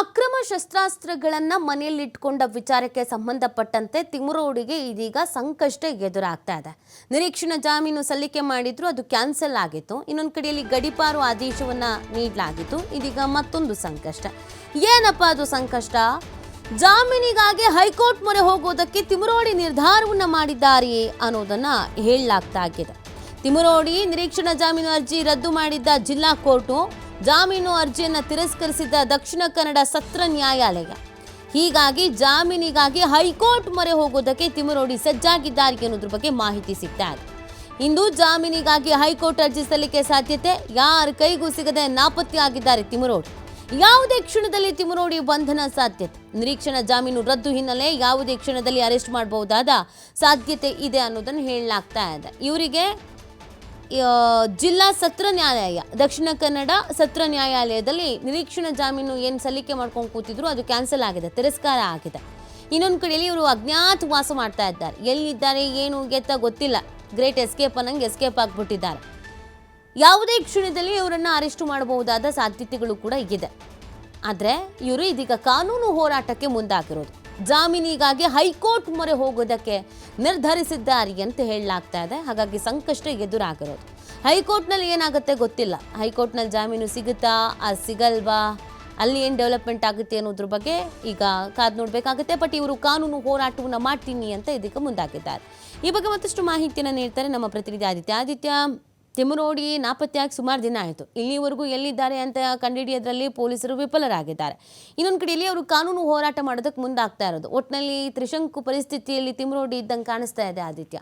ಅಕ್ರಮ ಶಸ್ತ್ರಾಸ್ತ್ರಗಳನ್ನ ಮನೆಯಲ್ಲಿಟ್ಕೊಂಡ ವಿಚಾರಕ್ಕೆ ಸಂಬಂಧಪಟ್ಟಂತೆ ತಿಮುರೋಡಿಗೆ ಇದೀಗ ಸಂಕಷ್ಟ ಎದುರಾಗ್ತಾ ಇದೆ. ನಿರೀಕ್ಷಣಾ ಜಾಮೀನು ಸಲ್ಲಿಕೆ ಮಾಡಿದ್ರು ಅದು ಕ್ಯಾನ್ಸಲ್ ಆಗಿತ್ತು. ಇನ್ನೊಂದು ಕಡೆಯಲ್ಲಿ ಗಡಿಪಾರು ಆದೇಶವನ್ನ ನೀಡಲಾಗಿತ್ತು. ಇದೀಗ ಮತ್ತೊಂದು ಸಂಕಷ್ಟ. ಏನಪ್ಪ ಅದು ಸಂಕಷ್ಟ? ಜಾಮೀನಿಗಾಗಿ ಹೈಕೋರ್ಟ್ ಮೊರೆ ಹೋಗೋದಕ್ಕೆ ತಿಮುರೋಡಿ ನಿರ್ಧಾರವನ್ನು ಮಾಡಿದ್ದಾರೆ ಅನ್ನೋದನ್ನ ಹೇಳಲಾಗ್ತಾ ಆಗಿದೆ. ತಿಮುರೋಡಿ ನಿರೀಕ್ಷಣಾ ಜಾಮೀನು ಅರ್ಜಿ ರದ್ದು ಮಾಡಿದ್ದ ಜಿಲ್ಲಾ ಕೋರ್ಟು ಜಾಮೀನು ಅರ್ಜಿಯನ್ನು ತಿರಸ್ಕರಿಸಿದ್ದ ದಕ್ಷಿಣ ಕನ್ನಡ ಸತ್ರ ನ್ಯಾಯಾಲಯ. ಹೀಗಾಗಿ ಜಾಮೀನಿಗಾಗಿ ಹೈಕೋರ್ಟ್ ಮೊರೆ ಹೋಗೋದಕ್ಕೆ ತಿಮರೋಡಿ ಸಜ್ಜಾಗಿದ್ದಾರೆ ಅನ್ನೋದ್ರ ಬಗ್ಗೆ ಮಾಹಿತಿ ಸಿಗ್ತಾ ಇದೆ. ಇಂದು ಜಾಮೀನಿಗಾಗಿ ಹೈಕೋರ್ಟ್ ಅರ್ಜಿ ಸಲ್ಲಿಕೆ ಸಾಧ್ಯತೆ, ಯಾರ ಕೈಗೂ ಸಿಗದೆ ನಾಪತ್ತೆಯಾಗಿದ್ದಾರೆ ತಿಮರೋಡಿ. ಯಾವುದೇ ಕ್ಷಣದಲ್ಲಿ ತಿಮರೋಡಿ ಬಂಧನ ಸಾಧ್ಯತೆ. ನಿರೀಕ್ಷಣಾ ಜಾಮೀನು ರದ್ದು ಹಿನ್ನೆಲೆ ಯಾವುದೇ ಕ್ಷಣದಲ್ಲಿ ಅರೆಸ್ಟ್ ಮಾಡಬಹುದಾದ ಸಾಧ್ಯತೆ ಇದೆ ಅನ್ನೋದನ್ನು ಹೇಳಲಾಗ್ತಾ ಇದೆ. ಇವರಿಗೆ ಜಿಲ್ಲಾ ಸತ್ರ ನ್ಯಾಯಾಲಯ, ದಕ್ಷಿಣ ಕನ್ನಡ ಸತ್ರ ನ್ಯಾಯಾಲಯದಲ್ಲಿ ನಿರೀಕ್ಷಣಾ ಜಾಮೀನು ಏನು ಸಲ್ಲಿಕೆ ಮಾಡ್ಕೊಂಡು ಕೂತಿದ್ರು ಅದು ಕ್ಯಾನ್ಸಲ್ ಆಗಿದೆ, ತಿರಸ್ಕಾರ ಆಗಿದೆ. ಇನ್ನೊಂದು ಕಡೆಯಲ್ಲಿ ಇವರು ಅಜ್ಞಾತ ವಾಸ ಮಾಡ್ತಾ ಇದ್ದಾರೆ. ಎಲ್ಲಿದ್ದಾರೆ, ಏನು ಗೆತ್ತ ಗೊತ್ತಿಲ್ಲ. ಗ್ರೇಟ್ ಎಸ್ಕೇಪ್ ಅನ್ನಂಗೆ ಎಸ್ಕೇಪ್ ಆಗಿಬಿಟ್ಟಿದ್ದಾರೆ. ಯಾವುದೇ ಕ್ಷಣದಲ್ಲಿ ಇವರನ್ನು ಅರೆಸ್ಟ್ ಮಾಡಬಹುದಾದ ಸಾಧ್ಯತೆಗಳು ಕೂಡ ಇದೆ. ಆದರೆ ಇವರು ಇದೀಗ ಕಾನೂನು ಹೋರಾಟಕ್ಕೆ ಮುಂದಾಗಿರೋದು. ಜಾಮೀನಿಗಾಗಿ ಹೈಕೋರ್ಟ್ ಮೊರೆ ಹೋಗೋದಕ್ಕೆ ನಿರ್ಧರಿಸಿದ್ದಾರೆ ಅಂತ ಹೇಳಲಾಗ್ತಾ ಇದೆ. ಹಾಗಾಗಿ ಸಂಕಷ್ಟ ಎದುರಾಗಿರೋದು. ಹೈಕೋರ್ಟ್ನಲ್ಲಿ ಏನಾಗುತ್ತೆ ಗೊತ್ತಿಲ್ಲ. ಹೈಕೋರ್ಟ್ನಲ್ಲಿ ಜಾಮೀನು ಸಿಗುತ್ತಾ ಸಿಗಲ್ವಾ, ಅಲ್ಲಿ ಏನು ಡೆವಲಪ್ಮೆಂಟ್ ಆಗುತ್ತೆ ಅನ್ನೋದ್ರ ಬಗ್ಗೆ ಈಗ ಕಾದು ನೋಡಬೇಕಾಗುತ್ತೆ. ಬಟ್ ಇವರು ಕಾನೂನು ಹೋರಾಟವನ್ನು ಮಾಡ್ತೀನಿ ಅಂತ ಇದಕ್ಕೆ ಮುಂದಾಗಿದ್ದಾರೆ. ಈ ಬಗ್ಗೆ ಮತ್ತಷ್ಟು ಮಾಹಿತಿಯನ್ನು ನೀಡ್ತಾರೆ ನಮ್ಮ ಪ್ರತಿನಿಧಿ ಆದಿತ್ಯ. ಆದಿತ್ಯ ತಿಮುರೋಡಿ ನಾಪತ್ತೆಯಾಗಿ ಸುಮಾರು ದಿನ ಆಯಿತು. ಇಲ್ಲಿವರೆಗೂ ಎಲ್ಲಿದ್ದಾರೆ ಅಂತ ಕಂಡುಹಿಡಿಯೋದ್ರಲ್ಲಿ ಪೊಲೀಸರು ವಿಫಲರಾಗಿದ್ದಾರೆ. ಇನ್ನೊಂದು ಕಡೆಯಲ್ಲಿ ಅವರು ಕಾನೂನು ಹೋರಾಟ ಮಾಡೋದಕ್ಕೆ ಮುಂದಾಗ್ತಾ ಇರೋದು. ಒಟ್ಟಿನಲ್ಲಿ ತ್ರಿಶಂಕು ಪರಿಸ್ಥಿತಿಯಲ್ಲಿ ತಿಮರೋಡಿ ಇದ್ದಂಗೆ ಕಾಣಿಸ್ತಾ ಇದೆ ಆದಿತ್ಯ.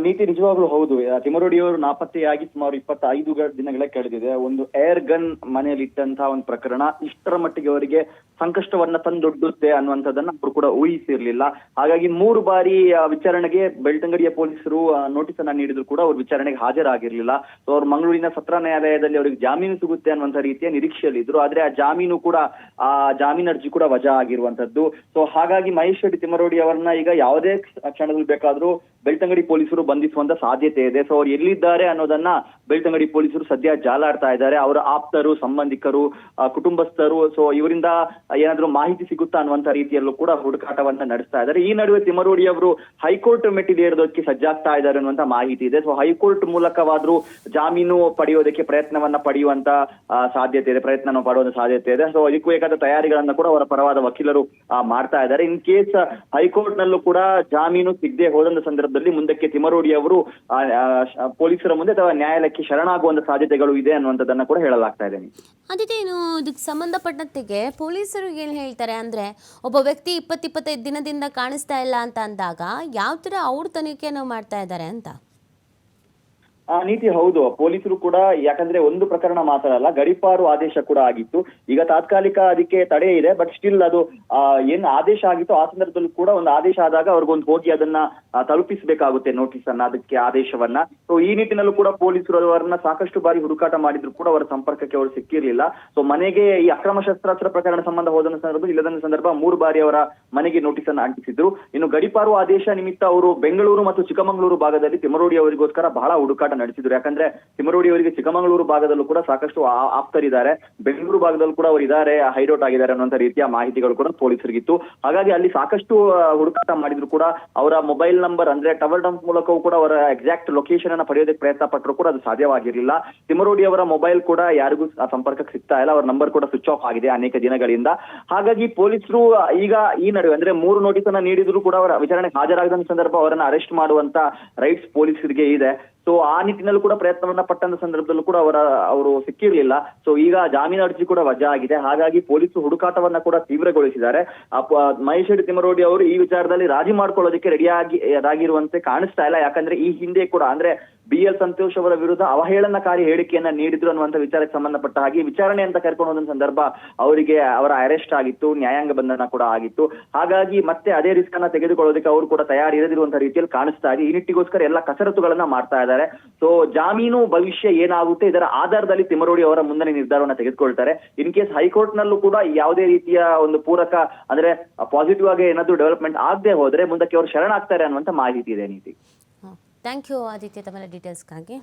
ನೀತಿ ನಿಜವಾಗ್ಲೂ ಹೌದು. ತಿಮರೋಡಿ ತಿಮರೋಡಿಯವರು ನಾಪತ್ತೆಯಾಗಿ ಸುಮಾರು ಇಪ್ಪತ್ತೈದು ದಿನಗಳ ಕಳೆದಿದೆ. ಒಂದು ಏರ್ ಗನ್ ಮನೆಯಲ್ಲಿ ಇಟ್ಟಂತಹ ಒಂದು ಪ್ರಕರಣ ಇಷ್ಟರ ಮಟ್ಟಿಗೆ ಅವರಿಗೆ ಸಂಕಷ್ಟವನ್ನ ತಂದೊಡ್ಡುತ್ತೆ ಅನ್ನುವಂಥದ್ದನ್ನ ಅವರು ಕೂಡ ಊಹಿಸಿರ್ಲಿಲ್ಲ. ಹಾಗಾಗಿ ಮೂರು ಬಾರಿ ಆ, ವಿಚಾರಣೆಗೆ ಬೆಳ್ತಂಗಡಿಯ ಪೊಲೀಸರು ನೋಟಿಸ್ ಅನ್ನ ನೀಡಿದ್ರು ಕೂಡ ಅವರು ವಿಚಾರಣೆಗೆ ಹಾಜರಾಗಿರ್ಲಿಲ್ಲ. ಸೊ ಅವ್ರು ಮಂಗಳೂರಿನ ಸತ್ರ ನ್ಯಾಯಾಲಯದಲ್ಲಿ ಅವರಿಗೆ ಜಾಮೀನು ಸಿಗುತ್ತೆ ಅನ್ನುವಂಥ ರೀತಿಯ ನಿರೀಕ್ಷೆಯಲ್ಲಿದ್ರು. ಆದ್ರೆ ಆ ಜಾಮೀನು ಕೂಡ ಆ ಜಾಮೀನು ಅರ್ಜಿ ಕೂಡ ವಜಾ ಆಗಿರುವಂತದ್ದು ಸೊ ಹಾಗಾಗಿ ಮಹೇಶ್ ರೆಡ್ಡಿ ತಿಮರೋಡಿ ಅವರನ್ನ ಈಗ ಯಾವುದೇ ಕ್ಷಣದಲ್ಲಿ ಬೇಕಾದ್ರೂ ಬೆಳ್ತಂಗಡಿ ಪೊಲೀಸರು ಬಂಧಿಸುವಂತ ಸಾಧ್ಯತೆ ಇದೆ. ಸೊ ಅವ್ರು ಎಲ್ಲಿದ್ದಾರೆ ಅನ್ನೋದನ್ನ ಬೆಳ್ತಂಗಡಿ ಪೊಲೀಸರು ಸದ್ಯ ಜಾಲಾಡ್ತಾ ಇದ್ದಾರೆ. ಅವರ ಆಪ್ತರು, ಸಂಬಂಧಿಕರು ಕುಟುಂಬಸ್ಥರು ಸೊ ಇವರಿಂದ ಏನಾದ್ರೂ ಮಾಹಿತಿ ಸಿಗುತ್ತಾ ಅನ್ನುವಂತ ರೀತಿಯಲ್ಲೂ ಕೂಡ ಹುಡುಕಾಟವನ್ನ ನಡೆಸ್ತಾ ಇದ್ದಾರೆ. ಈ ನಡುವೆ ತಿಮರೋಡಿ ಅವರು ಹೈಕೋರ್ಟ್ ಮೆಟ್ಟಿಲೇರೋದಕ್ಕೆ ಸಜ್ಜಾಗ್ತಾ ಇದ್ದಾರೆ ಅನ್ನುವಂತ ಮಾಹಿತಿ ಇದೆ. ಸೊ ಹೈಕೋರ್ಟ್ ಮೂಲಕವಾದ್ರೂ ಜಾಮೀನು ಪಡೆಯೋದಕ್ಕೆ ಪ್ರಯತ್ನವನ್ನ ಪಡೆಯುವಂತ ಸಾಧ್ಯತೆ ಇದೆ. ಪ್ರಯತ್ನ ಪಡುವಂತ ಸಾಧ್ಯತೆ ಇದೆ. ಸೊ ಇದಕ್ಕೂ ಬೇಕಾದ ತಯಾರಿಗಳನ್ನ ಕೂಡ ಅವರ ಪರವಾದ ವಕೀಲರು ಮಾಡ್ತಾ ಇದ್ದಾರೆ. ಇನ್ ಕೇಸ್ ಹೈಕೋರ್ಟ್ ನಲ್ಲೂ ಕೂಡ ಜಾಮೀನು ಸಿಗದೆ ಹೋದಂತ ಸಂದರ್ಭದಲ್ಲಿ ಮುಂದಕ್ಕೆ ತಿಮರೋಡಿ ಅವರು ಪೊಲೀಸರ ಮುಂದೆ ಅಥವಾ ನ್ಯಾಯಾಲಯಕ್ಕೆ ಶರಣಾಗುವಂತ ಸಾಧ್ಯತೆಗಳು ಇದೆ ಅನ್ನುವಂಥದ್ದನ್ನ ಕೂಡ ಹೇಳಲಾಗ್ತಾ ಇದೆ. ಏನು ಇದಕ್ಕೆ ಸಂಬಂಧಪಟ್ಟಂತೆಗೆ ಪೊಲೀಸರು ಏನು ಹೇಳ್ತಾರೆ ಅಂದ್ರೆ, ಒಬ್ಬ ವ್ಯಕ್ತಿ ಇಪ್ಪತ್ತಿಪ್ಪತ್ತೈದು ದಿನದಿಂದ ಕಾಣಿಸ್ತಾ ಇಲ್ಲ ಅಂತ ಅಂದಾಗ, ಯಾವ ತರ ಅವ್ರ ತನಿಖೆಯನ್ನು ಮಾಡ್ತಾ ಇದ್ದಾರೆ ಅಂತ? ಆ ನೀತಿ ಹೌದು, ಪೊಲೀಸರು ಕೂಡ ಯಾಕಂದ್ರೆ ಒಂದು ಪ್ರಕರಣ ಮಾತ್ರ ಅಲ್ಲ, ಗಡಿಪಾರು ಆದೇಶ ಕೂಡ ಆಗಿತ್ತು. ಈಗ ತಾತ್ಕಾಲಿಕ ಅದಕ್ಕೆ ತಡೆ ಇದೆ ಬಟ್ ಸ್ಟಿಲ್ ಅದು ಏನ್ ಆದೇಶ ಆಗಿತ್ತು ಆ ಸಂದರ್ಭದಲ್ಲೂ ಕೂಡ ಒಂದು ಆದೇಶ ಆದಾಗ ಅವ್ರಿಗೊಂದು ಹೋಗಿ ಅದನ್ನ ತಲುಪಿಸಬೇಕಾಗುತ್ತೆ ನೋಟಿಸ್ ಅನ್ನ ಅದಕ್ಕೆ ಆದೇಶವನ್ನ. ಸೊ ಈ ನಿಟ್ಟಿನಲ್ಲೂ ಕೂಡ ಪೊಲೀಸರು ಅವರನ್ನ ಸಾಕಷ್ಟು ಬಾರಿ ಹುಡುಕಾಟ ಮಾಡಿದ್ರು ಕೂಡ ಅವರ ಸಂಪರ್ಕಕ್ಕೆ ಅವರು ಸಿಕ್ಕಿರ್ಲಿಲ್ಲ. ಸೊ ಮನೆಗೆ ಈ ಅಕ್ರಮ ಶಸ್ತ್ರಾಸ್ತ್ರ ಪ್ರಕರಣ ಸಂಬಂಧ ಹೋದ ಸಂದರ್ಭ ಇಲ್ಲದ ಸಂದರ್ಭ ಮೂರು ಬಾರಿ ಅವರ ಮನೆಗೆ ನೋಟಿಸ್ ಅನ್ನು ಅಂಟಿಸಿದ್ರು. ಇನ್ನು ಗಡಿಪಾರು ಆದೇಶ ನಿಮಿತ್ತ ಅವರು ಬೆಂಗಳೂರು ಮತ್ತು ಚಿಕ್ಕಮಗಳೂರು ಭಾಗದಲ್ಲಿ ತಿಮರೋಡಿ ಅವರಿಗೋಸ್ಕರ ಬಹಳ ಹುಡುಕಾಟ ನಡೆಸಿದ್ರು. ಯಾಕಂದ್ರೆ ತಿಮರೋಡಿ ಅವರಿಗೆ ಚಿಕ್ಕಮಗಳೂರು ಭಾಗದಲ್ಲೂ ಕೂಡ ಸಾಕಷ್ಟು ಆಪ್ತರಿದ್ದಾರೆ. ಬೆಂಗಳೂರು ಭಾಗದಲ್ಲೂ ಕೂಡ ಅವರು ಇದ್ದಾರೆ ಹೈಡೌಟ್ ಆಗಿದ್ದಾರೆ ಅನ್ನುವಂತ ರೀತಿಯ ಮಾಹಿತಿಗಳು ಕೂಡ ಪೊಲೀಸರಿಗಿತ್ತು. ಹಾಗಾಗಿ ಅಲ್ಲಿ ಸಾಕಷ್ಟು ಹುಡುಕಾಟ ಮಾಡಿದ್ರು ಕೂಡ ಅವರ ಮೊಬೈಲ್ ನಂಬರ್ ಅಂದ್ರೆ ಟವರ್ ಡಂಪ್ ಮೂಲಕವೂ ಕೂಡ ಅವರ ಎಕ್ಸಾಕ್ಟ್ ಲೊಕೇಶನ್ ಅನ್ನ ಪಡೆಯೋದಕ್ಕೆ ಪ್ರಯತ್ನ ಪಟ್ಟರು ಕೂಡ ಅದು ಸಾಧ್ಯವಾಗಿರಲಿಲ್ಲ. ತಿಮರೋಡಿ ಅವರ ಮೊಬೈಲ್ ಕೂಡ ಯಾರಿಗೂ ಸಂಪರ್ಕಕ್ಕೆ ಸಿಗ್ತಾ ಇಲ್ಲ. ಅವರ ನಂಬರ್ ಕೂಡ ಸ್ವಿಚ್ ಆಫ್ ಆಗಿದೆ ಅನೇಕ ದಿನಗಳಿಂದ. ಹಾಗಾಗಿ ಪೊಲೀಸರು ಈಗ ಈ ನಡುವೆ ಅಂದ್ರೆ ಮೂರು ನೋಟಿಸ್ ಅನ್ನ ನೀಡಿದ್ರು ಕೂಡ ಅವರ ವಿಚಾರಣೆಗೆ ಹಾಜರಾಗದ ಸಂದರ್ಭ ಅವರನ್ನ ಅರೆಸ್ಟ್ ಮಾಡುವಂತ ರೈಟ್ಸ್ ಪೊಲೀಸರಿಗೆ ಇದೆ. ಸೊ ಆ ನಿಟ್ಟಿನಲ್ಲೂ ಕೂಡ ಪ್ರಯತ್ನವನ್ನ ಪಟ್ಟಂತ ಸಂದರ್ಭದಲ್ಲೂ ಕೂಡ ಅವರ, ಅವರು ಸಿಕ್ಕಿರ್ಲಿಲ್ಲ. ಸೊ ಈಗ ಜಾಮೀನು ಅರ್ಜಿ ಕೂಡ ವಜಾ ಆಗಿದೆ. ಹಾಗಾಗಿ ಪೊಲೀಸರು ಹುಡುಕಾಟವನ್ನ ಕೂಡ ತೀವ್ರಗೊಳಿಸಿದ್ದಾರೆ. ಮಹೇಶ್ ರೆಡ್ಡಿ ತಿಮರೋಡಿ ಅವರು ಈ ವಿಚಾರದಲ್ಲಿ ರಾಜಿ ಮಾಡ್ಕೊಳ್ಳೋದಕ್ಕೆ ರೆಡಿಯಾಗಿ ಅದಾಗಿರುವಂತೆ ಕಾಣಿಸ್ತಾ ಇಲ್ಲ. ಯಾಕಂದ್ರೆ ಈ ಹಿಂದೆ ಕೂಡ, ಅಂದ್ರೆ ಬಿ ಎಲ್ ಸಂತೋಷ್ ಅವರ ವಿರುದ್ಧ ಅವಹೇಳನಕಾರಿ ಹೇಳಿಕೆಯನ್ನ ನೀಡಿದ್ರು ಅನ್ನುವಂತ ವಿಚಾರಕ್ಕೆ ಸಂಬಂಧಪಟ್ಟ ಹಾಗೆ ವಿಚಾರಣೆ ಅಂತ ಕರ್ಕೊಂಡು ಹೋದ ಸಂದರ್ಭ ಅವರಿಗೆ ಅವರ ಅರೆಸ್ಟ್ ಆಗಿತ್ತು, ನ್ಯಾಯಾಂಗ ಬಂಧನ ಕೂಡ ಆಗಿತ್ತು. ಹಾಗಾಗಿ ಮತ್ತೆ ಅದೇ ರಿಸ್ಕ್ ಅನ್ನ ತೆಗೆದುಕೊಳ್ಳೋದಕ್ಕೆ ಅವರು ಕೂಡ ತಯಾರಿ ಇರದಿರುವಂತಹ ರೀತಿಯಲ್ಲಿ ಕಾಣಿಸ್ತಾ ಇದೆ. ಈ ನಿಟ್ಟಿಗೋಸ್ಕರ ಎಲ್ಲ ಕಸರತ್ತುಗಳನ್ನ ಮಾಡ್ತಾ ಇದ್ದಾರೆ. ಸೊ ಜಾಮೀನು ಭವಿಷ್ಯ ಏನಾಗುತ್ತೆ ಇದರ ಆಧಾರದಲ್ಲಿ ತಿಮರೋಡಿ ಅವರ ಮುಂದನೆ ನಿರ್ಧಾರವನ್ನು ತೆಗೆದುಕೊಳ್ತಾರೆ. ಇನ್ ಕೇಸ್ ಹೈಕೋರ್ಟ್ ನಲ್ಲೂ ಕೂಡ ಯಾವುದೇ ರೀತಿಯ ಒಂದು ಪೂರಕ ಅಂದ್ರೆ ಪಾಸಿಟಿವ್ ಆಗಿ ಏನಾದ್ರು ಡೆವಲಪ್ಮೆಂಟ್ ಆಗದೆ ಹೋದ್ರೆ ಮುಂದಕ್ಕೆ ಅವರು ಶರಣಾಗ್ತಾರೆ ಅನ್ನುವಂತ ಮಾಹಿತಿ ಇದೆ ನೀತಿ. ಥ್ಯಾಂಕ್ ಯು ಆದಿತ್ಯ ತಮ್ಮ ಡೀಟೇಲ್ಸ್ಗಾಗಿ